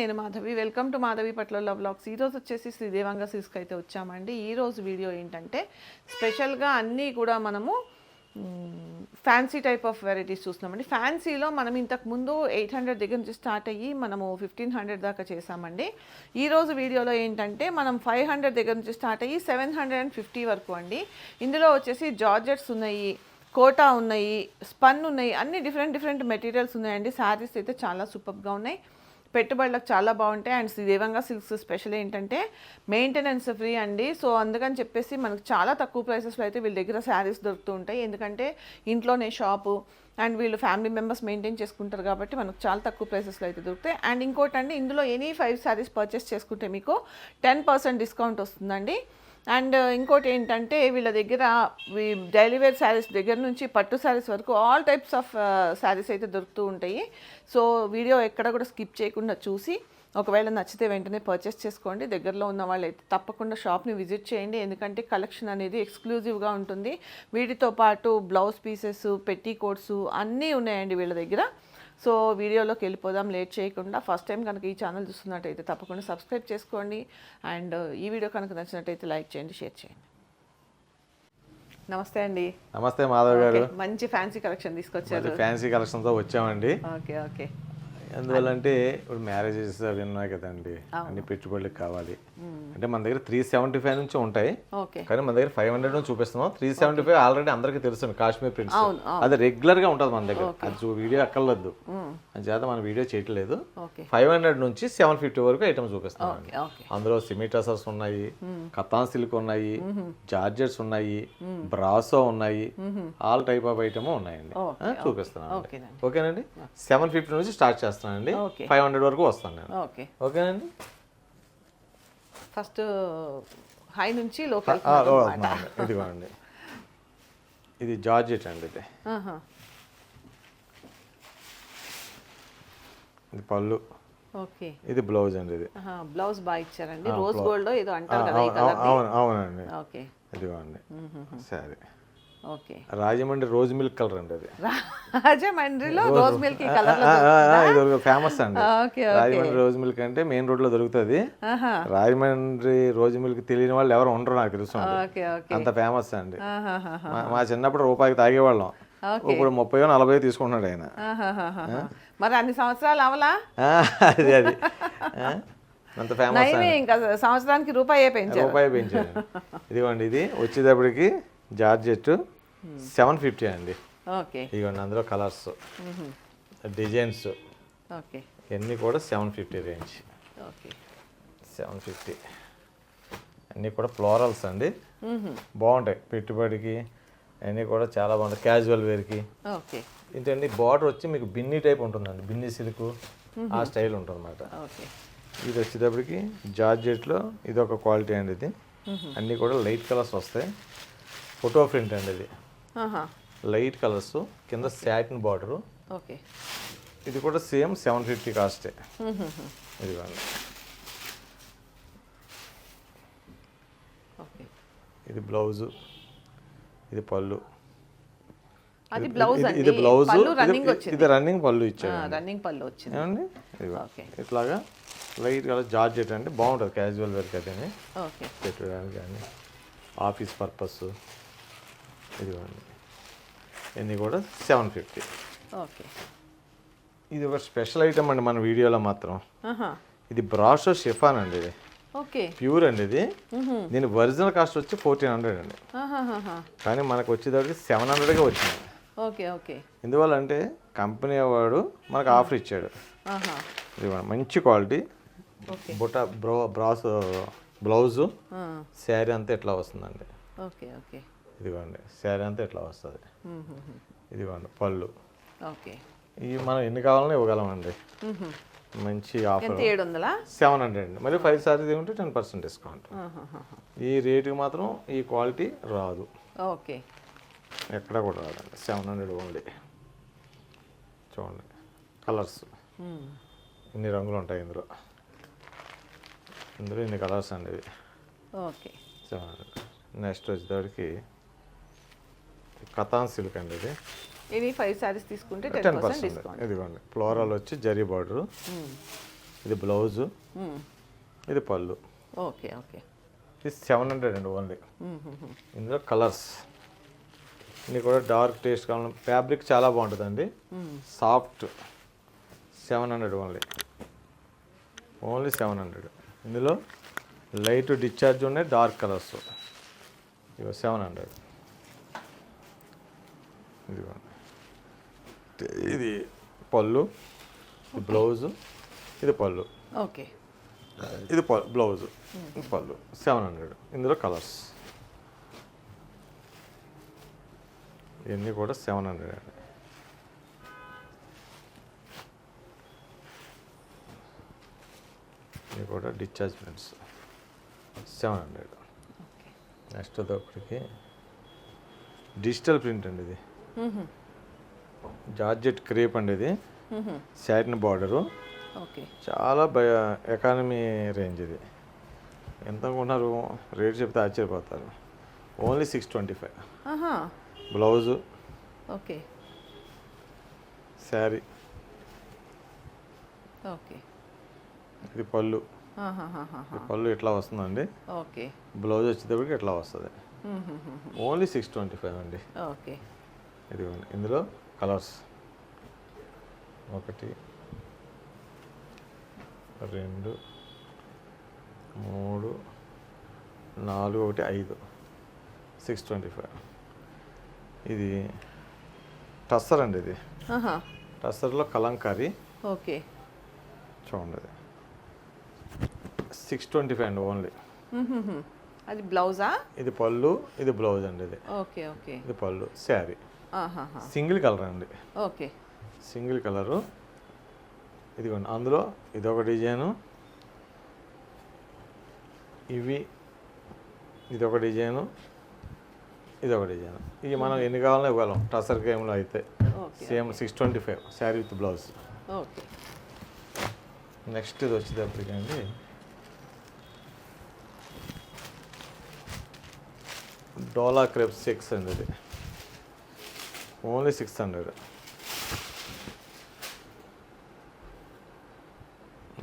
నేను Madhavi. Welcome to Madhavi పట్ల blogs ఈ రోజు వచ్చేసి శ్రీదేవంగా సిస్క్ అయితే వచ్చామండి. ఈ రోజు వీడియో ఏంటంటే స్పెషల్గా అన్నీ కూడా మనము ఫ్యాన్సీ టైప్ ఆఫ్ వెరైటీస్ చూస్తున్నామండి. ఫ్యాన్సీలో మనం ఇంతకు ముందు ఎయిట్ హండ్రెడ్ దగ్గర నుంచి స్టార్ట్ అయ్యి మనము ఫిఫ్టీన్ హండ్రెడ్ దాకా చేసామండి ఈ రోజు వీడియోలో ఏంటంటే మనం ఫైవ్ హండ్రెడ్ దగ్గర నుంచి స్టార్ట్ అయ్యి సెవెన్ హండ్రెడ్ అండ్ ఫిఫ్టీ వరకు అండి. ఇందులో వచ్చేసి జార్జెట్స్ ఉన్నాయి కోటా ఉన్నాయి స్పన్ ఉన్నాయి అన్ని డిఫరెంట్ డిఫరెంట్ మెటీరియల్స్ ఉన్నాయండి. శారీస్ అయితే చాలా సూపర్గా ఉన్నాయి. పెట్టుబడులకు చాలా బాగుంటాయి. అండ్ దేవంగా సిల్క్స్ స్పెషల్ ఏంటంటే మెయింటెనెన్స్ ఫ్రీ అండి. సో అందుకని చెప్పేసి మనకు చాలా తక్కువ ప్రైసెస్లో అయితే వీళ్ళ దగ్గర శారీస్ దొరుకుతూ ఉంటాయి. ఎందుకంటే ఇంట్లోనే షాపు అండ్ వీళ్ళు ఫ్యామిలీ మెంబర్స్ మెయింటైన్ చేసుకుంటారు కాబట్టి మనకు చాలా తక్కువ ప్రైసెస్లో అయితే దొరుకుతాయి. అండ్ ఇంకోటి అండి ఇందులో ఎనీ ఫైవ్ శారీస్ పర్చేస్ చేసుకుంటే మీకు టెన్ పర్సెంట్ డిస్కౌంట్ వస్తుందండి. అండ్ ఇంకోటి ఏంటంటే వీళ్ళ దగ్గర డైలీ వేర్ శారీస్ దగ్గర నుంచి పట్టు శారీస్ వరకు ఆల్ టైప్స్ ఆఫ్ శారీస్ అయితే దొరుకుతూ ఉంటాయి. సో వీడియో ఎక్కడ కూడా స్కిప్ చేయకుండా చూసి ఒకవేళ నచ్చితే వెంటనే పర్చేస్ చేసుకోండి. దగ్గరలో ఉన్న వాళ్ళు అయితే తప్పకుండా షాప్ని విజిట్ చేయండి. ఎందుకంటే కలెక్షన్ అనేది ఎక్స్క్లూజివ్గా ఉంటుంది. వీటితో పాటు బ్లౌజ్ పీసెస్ పెట్టి కోట్స్ అన్నీ ఉన్నాయండి వీళ్ళ దగ్గర. సో వీడియోలోకి వెళ్ళిపోదాం లేట్ చేయకుండా. ఫస్ట్ టైం కనుక ఈ ఛానల్ చూస్తున్నట్టయితే తప్పకుండా సబ్స్క్రైబ్ చేసుకోండి. అండ్ ఈ వీడియో కనుక నచ్చినట్టయితే లైక్ చేయండి షేర్ చేయండి. నమస్తే అండి. నమస్తే మాధవ్ గారు. మంచి ఫ్యాన్సీ కలెక్షన్ తీసుకొచ్చారు. ఫ్యాన్సీ కలెక్షన్తో వచ్చామండి. ఓకే ఓకే ఎందువల్లంటే ఇప్పుడు మ్యారేజెస్ అవి ఉన్నాయి కదండి. అన్ని పెట్టుబడులకు కావాలి. అంటే మన దగ్గర త్రీ సెవెంటీ ఫైవ్ నుంచి ఉంటాయి. కానీ మన దగ్గర ఫైవ్ హండ్రెడ్ నుంచి చూపిస్తున్నాం. త్రీ సెవెంటీ ఫైవ్ ఆల్రెడీ అందరికీ తెలుసు కాశ్మీర్ ప్రింట్స్ అది రెగ్యులర్గా ఉంటుంది మన దగ్గర. అది వీడియో అక్కర్లేదు. అని చేత మన వీడియో చేయట్లేదు. ఫైవ్ హండ్రెడ్ నుంచి సెవెన్ ఫిఫ్టీ వరకు ఐటమ్ చూపిస్తున్నాం ఓకే అందులో సిమిటసర్స్ ఉన్నాయి కతాన్ సిల్క్ ఉన్నాయి జార్జెట్స్ ఉన్నాయి బ్రాసో ఉన్నాయి. ఆల్ టైప్ ఆఫ్ ఐటమ్ ఉన్నాయండి. చూపిస్తున్నాను ఓకేనండి. సెవెన్ ఫిఫ్టీ నుంచి స్టార్ట్ చేస్తానండి. ఫైవ్ హండ్రెడ్ వరకు వస్తాను నేను. ఓకే. ఓకేనండి? ఫస్ట్ హై నుంచి లోపలికి. ఇదిగోండి. ఇది జార్జెట్ అండి ఇది. ఇది పళ్ళు. ఓకే. ఇది బ్లౌజ్ అండి ఇది. బ్లౌజ్ బాగా ఇచ్చారండి. రోజ్ గోల్డ్ ఏదో అంటారు కదా అవునండి. ఓకే. ఇదిగోండి. సరే. Okay. Rajahmundry rose milk colour అండి అది. రాజమండ్రిలో రోజ్ మిల్క్ కలర్ ఫేమస్ అండి. రాజమండ్రి రోజ్ మిల్క్ అంటే మెయిన్ రోడ్లో దొరుకుతుంది రాజమండ్రి రోజ్ మిల్క్ తెలియని వాళ్ళు ఎవరు ఉండరు నాకు తెలుసు అంత ఫేమస్ అండి. మా- చిన్నప్పుడు రూపాయికి తాగేవాళ్ళం. ఇప్పుడు ముప్పై నలభై తీసుకుంటున్నాడు ఆయన. మరి అన్ని సంవత్సరాలు అవలా? అది అది. అంత ఫేమస్ ఇంకా సంవత్సరానికి రూపాయి పెంచారు. రూపాయి పెంచాడు ఇదిగోండి ఇది. వచ్చేటప్పటికి జార్జెట్ సెవెన్ ఫిఫ్టీ అండి. ఓకే. ఇదిగోండి అందులో కలర్స్. డిజైన్స్. ఓకే. ఇవన్నీ కూడా seven fifty range. Okay. Seven fifty. అన్నీ కూడా ఫ్లోరల్స్ అండి. బాగుంటాయి. పెట్టుబడికి అన్నీ కూడా చాలా బాగుంటాయి. క్యాజువల్ వేర్కి. ఓకే. ఏంటండి బార్డర్ వచ్చి మీకు బిన్ని టైప్ ఉంటుందండి. బిన్ని సిల్క్ ఆ స్టైల్ ఉంటుంది అన్నమాట ఇది వచ్చేటప్పటికి జార్జెట్లో ఇది ఒక క్వాలిటీ అండి ఇది. అన్నీ కూడా లైట్ కలర్స్ వస్తాయి. ఫోటో ప్రింట్ అండి ఇది. లైట్ కలర్స్ కింద శాటిన్ బార్డరు. ఓకే. ఇది కూడా సేమ్ సెవెన్ ఫిఫ్టీ కాస్టే. ఓకే. ఇది బ్లౌజు. ఇది పళ్ళు. అది ఇది- బ్లౌజ్ ఇది- ఇది బ్లౌజ్. ఇది- రన్నింగ్ ఇది పళ్ళు ఇచ్చాడు రన్నింగ్ పళ్ళు వచ్చింది. ఏమండి? ఇట్లాగా లైట్ కలర్ జార్జెట్ అండి. బాగుంటుంది. క్యాజువల్ వేర్కి అదని ఓకే. పెట్టడానికి కానీ. ఆఫీస్ పర్పస్ ఇదిగోండి. ఇవన్నీ కూడా సెవెన్ ఫిఫ్టీ. ఓకే. ఇది ఒక స్పెషల్ ఐటమ్ అండి మన వీడియోలో మాత్రం. ఇది బ్రాషో షిఫాన్ అండి ఇది. ఓకే. ప్యూర్ అండి ఇది. దీని ఒరిజినల్ కాస్ట్ వచ్చి ఫోర్టీన్ హండ్రెడ్ అండి. కానీ మనకు వచ్చేటప్పటికి సెవెన్ హండ్రెడ్గా వచ్చింది ఓకే ఓకే. ఎందువల్ల అంటే కంపెనీ వాడు మనకు ఆఫర్ ఇచ్చాడు. ఇదిగోండి మంచి క్వాలిటీ. బుట్ట బ్రో బ్రాస్ బ్లౌజు శారీ అంతా ఇట్లా వస్తుందండి. Okay okay. ఇదిగోండి శారీ అంతా ఇట్లా వస్తుంది. ఇదిగోండి పళ్ళు. ఓకే. ఇవి మనం ఎన్ని కావాలన్నా ఇవ్వగలమండి. మంచి ఆఫర్ ఎంత? ఏడు వందలా సెవెన్ హండ్రెడ్. అండి మరి ఫైవ్ సారీస్ ఏమంటే టెన్ పర్సెంట్ డిస్కౌంట్. ఈ రేటుకి మాత్రం ఈ క్వాలిటీ రాదు. ఓకే. ఎక్కడ కూడా రాదండి. Seven hundred only. చూడండి కలర్స్. ఇన్ని రంగులు ఉంటాయి ఇందులో? ఇందులో ఇన్ని కలర్స్ అండి ఇవి? ఓకే. సెవెన్ హండ్రెడ్ నెక్స్ట్ వచ్చేటప్పటికి కథాన్ సిల్క్ అండి ఇది. ఇది ఫైవ్ శారీస్ తీసుకుంటే టెన్ పర్సెంట్ డిస్కౌంట్. ఇదిగోండి. ఫ్లోరల్ వచ్చి జరీ బార్డరు. ఇది బ్లౌజు. ఇది పళ్ళు. Okay okay. ఇది సెవెన్ హండ్రెడ్ అండి ఓన్లీ. ఇందులో కలర్స్. ఇది కూడా డార్క్ టేస్ట్ కావాలి ఫ్యాబ్రిక్ చాలా బాగుంటుందండి. Soft. Seven hundred only. Only seven hundred. ఇందులో లైట్ డిశ్చార్జ్ ఉన్నాయి డార్క్ కలర్స్. ఇగో సెవెన్ హండ్రెడ్. ఇది పళ్ళు బ్లౌజు ఇది పళ్ళు. ఓకే. ఇది బ్లౌజు పళ్ళు. Seven hundred. ఇందులో కలర్స్. ఇవన్నీ కూడా సెవెన్ హండ్రెడ్ అండి. ఇవి కూడా discharge prints seven hundred. Next ఒకటికి డిజిటల్ ప్రింట్ అండి ఇది. జార్జెట్ క్రేప్ అండి ఇది. Satin border. ఓకే. చాలా బయ ఎకానమీ రేంజ్ ఇది. ఎంత కొన్నారు? రేట్ చెప్తే ఆశ్చర్యపోతారు. Only six twenty five. Blouse. Okay. Sari. Okay. ఇది పళ్ళు. పళ్ళు ఇట్లా వస్తుందండి? ఓకే. బ్లౌజ్ వచ్చేటప్పటికి ఇట్లా వస్తుంది. ఓన్లీ సిక్స్ ట్వంటీ ఫైవ్ అండి. ఓకే. ఇదిగోండి. ఇందులో కలర్స్. ఒకటి రెండు మూడు నాలుగు ఒకటి ఐదు. Six twenty five. ఇది టస్సర్ అండి ఇది. టస్సర్లో కలంకారీ. ఓకే. చూడండి సిక్స్ ట్వంటీ ఫైవ్ అండి ఓన్లీ. అది బ్లౌజా? ఇది పళ్ళు ఇది బ్లౌజ్ అండి ఇది. Okay okay. ఇది పళ్ళు శారీ. సింగిల్ కలర్ అండి. ఓకే. Single colour. ఇదిగోండి అందులో ఇదొక డిజైను. ఇవి ఇదొక డిజైను. ఇదొక డిజైన్. ఇవి మనం ఎన్ని కావాలో ఇవ్వగలం. టసర్ గేమ్లో అయితే. Same six twenty five sari with blouse. Okay. Next ఇది వచ్చేటప్పటికండి డోలా క్రెప్ సిక్స్ అండి ఇది. Only six hundred.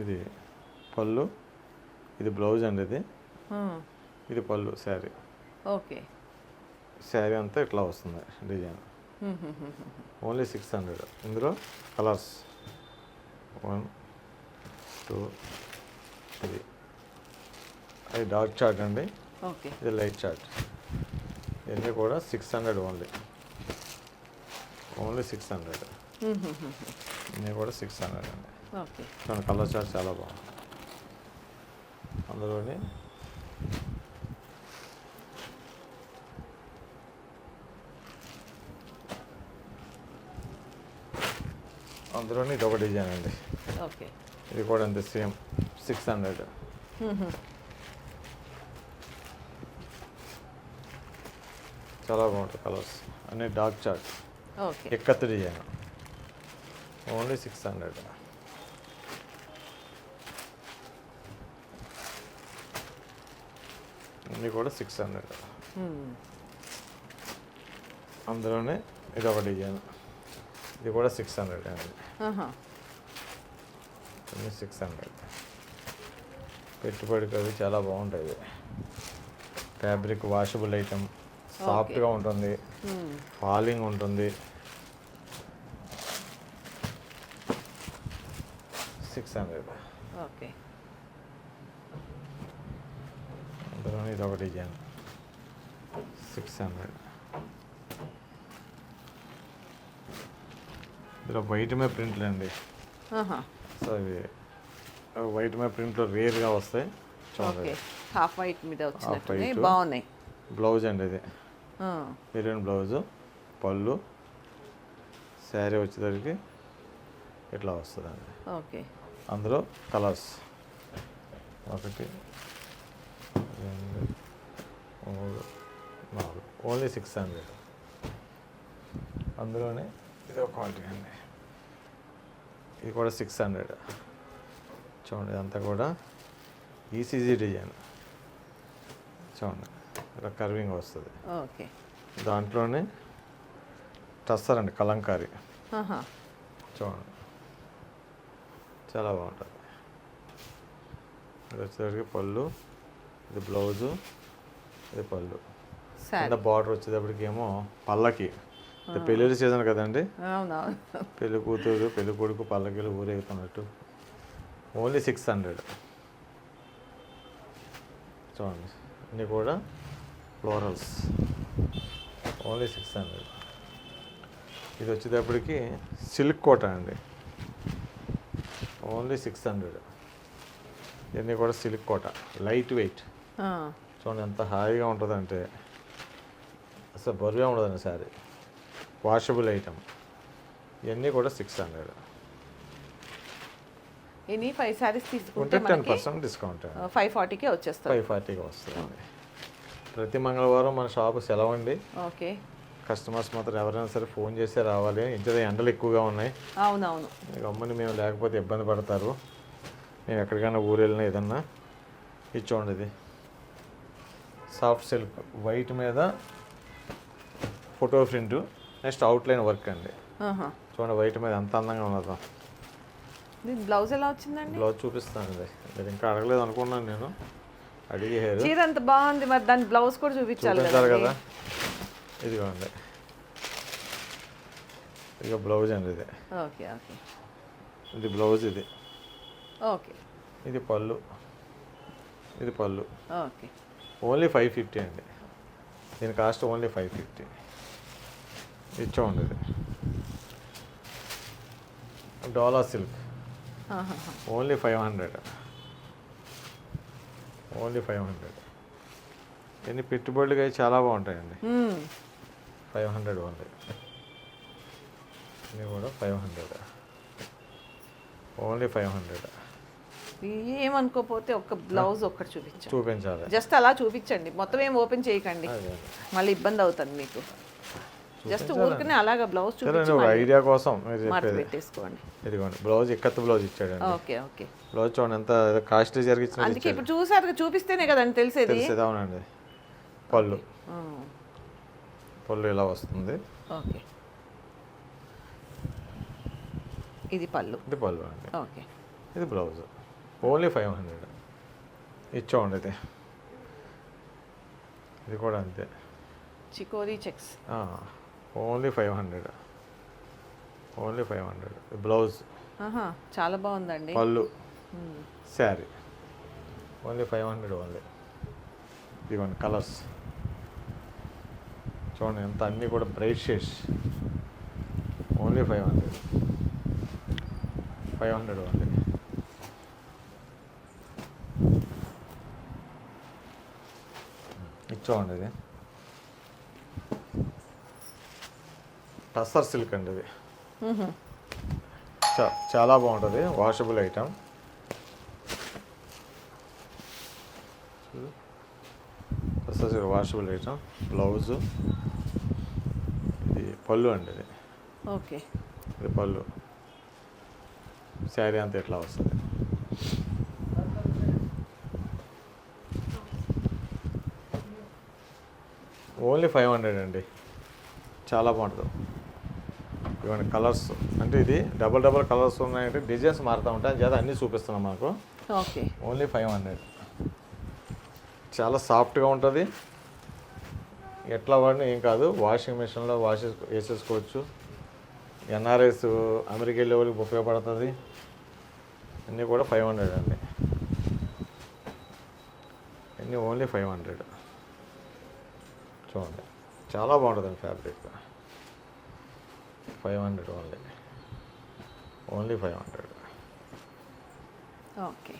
ఇది పళ్ళు ఇది బ్లౌజ్ అండి ఇది. ఇది పళ్ళు శారీ. ఓకే. శారీ అంతా ఇట్లా వస్తుంది డిజైన్. Only six hundred. ఇందులో కలర్స్. వన్ టూ ఇది అది డార్క్ చార్ట్ అండి. ఓకే. ఇది లైట్ చార్ట్. ఇవన్నీ కూడా six hundred only. Only six hundred. ఇవన్నీ కూడా సిక్స్ హండ్రెడ్ అండి. దాని కలర్ చార్ట్ చాలా బాగుంది. అందులోని అందులోని ఇది ఒక డిజైన్ అండి. ఇది కూడా అంతే సేమ్ సిక్స్ హండ్రెడ్. చాలా బాగుంటుంది కలర్స్. అన్ని dark chart okay ikat design only six hundred అన్నీ కూడా సిక్స్ హండ్రెడ్ మ్మ్. అందులోనే ఇది ఒక డిజైన్ ఇది కూడా సిక్స్ హండ్రెడ్ అండి. సిక్స్ హండ్రెడ్ పెట్టుబడికి అవి చాలా బాగుంటాయి. ఫ్యాబ్రిక్ వాషబుల్ ఐటమ్ సాఫ్ట్గా ఉంటుంది. ఫాలింగ్ ఉంటుంది సిక్స్ హండ్రెడ్ ఓకే. ఇది ఒక డిజైన్. సిక్స్ హండ్రెడ్ ఇందులో వైట్ మే ప్రింట్లు అండి. సో ఇవి వైట్ మే ప్రింట్లో రేర్గా వస్తాయి. హాఫ్ వైట్ మీద white. బాగున్నాయి. బ్లౌజ్ అండి ఇది. మెరూన్ బ్లౌజు పళ్ళు శారీ వచ్చేసరికి ఇట్లా వస్తుందండి. ఓకే. అందులో కలర్స్. ఒకటి రెండు మూడు నాలుగు. ఓన్లీ సిక్స్ హండ్రెడ్ అందులోనే ఇది ఒక క్వాలిటీ అండి. ఇది కూడా సిక్స్ హండ్రెడ్. చూడండి ఇదంతా కూడా ఈసీజీ డిజైన్. చూడండి. ఇలా కర్వింగ్ వస్తుంది. ఓకే. దాంట్లోనే టస్సర్ అండి కలంకారీ. చూడండి. చాలా బాగుంటుంది. ఇది వచ్చేసరికి పళ్ళు ఇది బ్లౌజు ఇది పళ్ళు. కింద బార్డర్ వచ్చేటప్పటికి ఏమో పళ్ళకి పెళ్ళిళ్ళ సీజన్ కదండి. పెళ్ళి కూతురు పెళ్ళి కొడుకు పల్లకిలు ఊరేగుతున్నట్టు. Only six hundred. చూడండి. అన్నీ కూడా ఫ్లోరల్స్ ఓన్లీ సిక్స్ హండ్రెడ్ ఇది వచ్చేటప్పటికి సిల్క్ కోట అండి. ఓన్లీ సిక్స్ హండ్రెడ్ ఇవన్నీ కూడా సిల్క్ కోట. లైట్ వెయిట్ చూడండి ఎంత హాయిగా ఉంటుందంటే అసలు బరువే ఉండదండి శారీ. వాషబుల్ ఐటమ్ ఇవన్నీ కూడా సిక్స్ హండ్రెడ్ ఎనీ ఫైవ్ ఉంటే తీసుకుంటే టెన్ పర్సెంట్ డిస్కౌంట్ ఫైవ్ ఫార్టీకే వచ్చేస్తుంది. ఫైవ్ ఫార్టీగా వస్తుంది ప్రతి మంగళవారం మన షాపు సెలవు అండి ఓకే. కస్టమర్స్ మాత్రం ఎవరైనా సరే ఫోన్ చేసే రావాలి. ఇంటి ఎండలు ఎక్కువగా ఉన్నాయి. అవునవును. గమ్ముని మేము లేకపోతే ఇబ్బంది పడతారు. మేము ఎక్కడికైనా ఊరు వెళ్ళినా ఏదన్నా. ఇది చూడండి ఇది. సాఫ్ట్ సిల్క్ వైట్ మీద photo print. Next outline work అండి. చూడండి వైట్ మీద ఎంత అందంగా ఉన్నదో. బ్లౌజ్ ఎలా వచ్చిందండి? బ్లౌజ్ చూపిస్తానండి. మీరు ఇంకా అడగలేదు అనుకున్నాను నేను. అడిగేశారు చీర అంత బాగుంది మరి దాని బ్లౌజ్ కూడా చూపించాలి. కదా. ఇదిగోండి. ఇక బ్లౌజ్ అండి ఇది. Okay okay. ఇది బ్లౌజ్ ఇది. ఓకే. ఇది పళ్ళు. ఇది పళ్ళు. ఓకే. ఓన్లీ ఫైవ్ ఫిఫ్టీ అండి. దీని కాస్ట్ ఓన్లీ ఫైవ్ ఫిఫ్టీ. ఇది చూడండి ఇది. Dola silk. Only five hundred. Only five hundred. ఎన్ని పెట్టుబడులుగా అయి చాలా బాగుంటాయండి. Five hundred only. ఇది కూడా five hundred. Only five hundred. ఏమనుకోపోతే ఒక్క బ్లౌజ్ ఒక్కటి చూపించండి. చూపించాలి. జస్ట్ అలా చూపించండి. మొత్తం ఏం ఓపెన్ చేయకండి. మళ్ళీ ఇబ్బంది అవుతుంది మీకు. జస్ట్ ఊరికనే అలాగా బ్లౌజ్ చూపించి ఐడియా కోసం పెట్టేసుకోండి ఇదిగోండి బ్లౌజ్ ఇక్కత్ బ్లౌజ్ ఇచ్చాడండి. Okay okay. బ్లౌజ్ చూడండి ఎంత కాస్ట్లీ జరిగించిన అందుకే ఇప్పుడు చూసారు చూపిస్తేనే కదండి తెలిసేది. తెలిసేది అవునండి. పళ్ళు. పళ్ళు ఇలా వస్తుంది. ఓకే. ఇది పళ్ళు. ఇది పళ్ళు అండి. ఓకే. ఇది బ్లౌజ్ ఓన్లీ ఫైవ్ హండ్రెడ్. ఇచ్చోండి ఇది ఇది కూడా అంతే. Chicory checks. Only five hundred. Only five hundred. Blouse. చాలా బాగుందండి. పళ్ళు. Sari. Only five hundred only. ఇదిగోండి కలర్స్. చూడండి ఎంత అన్నీ కూడా bright shades. Only five hundred. Five hundred only. ఇది చూడండి ఇది. టస్సర్ సిల్క్ అండి ఇది చాలా బాగుంటుంది. Washable item washable item blouse ఇది పళ్ళు అండి ఇది. ఓకే. ఇది పళ్ళు. శారీ అంతా ఎట్లా వస్తుంది? ఓన్లీ ఫైవ్ హండ్రెడ్ అండి. చాలా బాగుంటుంది. ఇవన్నీ కలర్స్ అంటే ఇది డబల్ డబల్ కలర్స్ ఉన్నాయంటే డిజైన్స్ మారుతూ ఉంటాయి. చేత అన్నీ చూపిస్తున్నాం మాకు. ఓకే. ఓన్లీ ఫైవ్ హండ్రెడ్ చాలా సాఫ్ట్గా ఉంటుంది. ఎట్లా వాడినా ఏం కాదు. వాషింగ్ మిషన్లో వాష్ వేసేసుకోవచ్చు. ఎన్ఆర్ఎస్ అమెరికా వెళ్ళే వాళ్ళకి ఉపయోగపడుతుంది. అన్నీ కూడా ఫైవ్ హండ్రెడ్ అండి. అన్నీ ఓన్లీ ఫైవ్ హండ్రెడ్ చూడండి. చాలా బాగుంటుందండి fabric five hundred only. Only five hundred. Okay.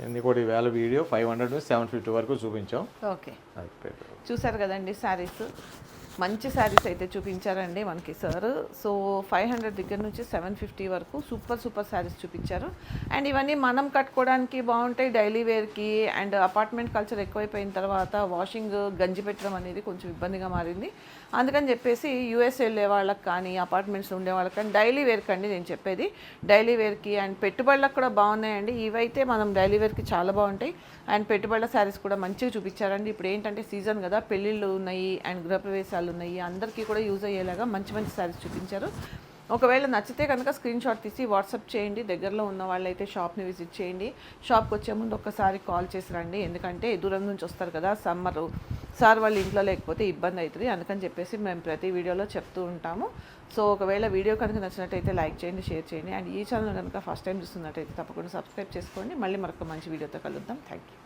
ఇవన్నీ కూడా ఈవేళ video? Five hundred seven fifty వరకు చూపించాం. ఓకే. చూసారు కదండి శారీస్ మంచి శారీస్ అయితే చూపించారండి మనకి సార్. సో ఫైవ్ హండ్రెడ్ దగ్గర నుంచి సెవెన్ ఫిఫ్టీ వరకు సూపర్ సూపర్ శారీస్ చూపించారు. అండ్ ఇవన్నీ మనం కట్టుకోవడానికి బాగుంటాయి డైలీ వేర్కి. అండ్ అపార్ట్మెంట్ కల్చర్ ఎక్కువైపోయిన తర్వాత వాషింగ్ గంజి పెట్టడం అనేది కొంచెం ఇబ్బందిగా మారింది. అందుకని చెప్పేసి యూఎస్ వెళ్ళే వాళ్ళకి కానీ అపార్ట్మెంట్స్ ఉండే వాళ్ళకి కానీ డైలీ వేర్కి అండి నేను చెప్పేది. డైలీ వేర్కి అండ్ పెట్టుబడులకు కూడా బాగున్నాయండి. ఇవైతే మనం డైలీ వేర్కి చాలా బాగుంటాయి. అండ్ పెట్టుబడుల శారీస్ కూడా మంచిగా చూపించారండి. ఇప్పుడు ఏంటంటే సీజన్ కదా పెళ్ళిళ్ళు ఉన్నాయి అండ్ గృహప్రవేశాలు ఉన్నాయి అందరికీ కూడా యూజ్ అయ్యేలాగా మంచి మంచి శారీస్ చూపించారు. ఒకవేళ నచ్చితే కనుక స్క్రీన్ షాట్ తీసి వాట్సాప్ చేయండి. దగ్గరలో ఉన్న వాళ్ళైతే షాప్ని విజిట్ చేయండి. షాప్కి వచ్చే ముందు ఒక్కసారి కాల్ చేసి రండి. ఎందుకంటే దూరం నుంచి వస్తారు కదా సమ్మర్ సార్ వాళ్ళు ఇంట్లో లేకపోతే ఇబ్బంది అవుతుంది. అందుకని చెప్పేసి మేము ప్రతి వీడియోలో చెప్తూ ఉంటాము. సో ఒకవేళ వీడియో కనుక నచ్చినట్టయితే లైక్ చేయండి షేర్ చేయండి. అండ్ ఈ ఛానల్ కనుక ఫస్ట్ టైం చూస్తున్నట్టయితే తప్పకుండా సబ్స్క్రైబ్ చేసుకోండి. మళ్ళీ మరొక మంచి వీడియోతో కలుద్దాం. Thank you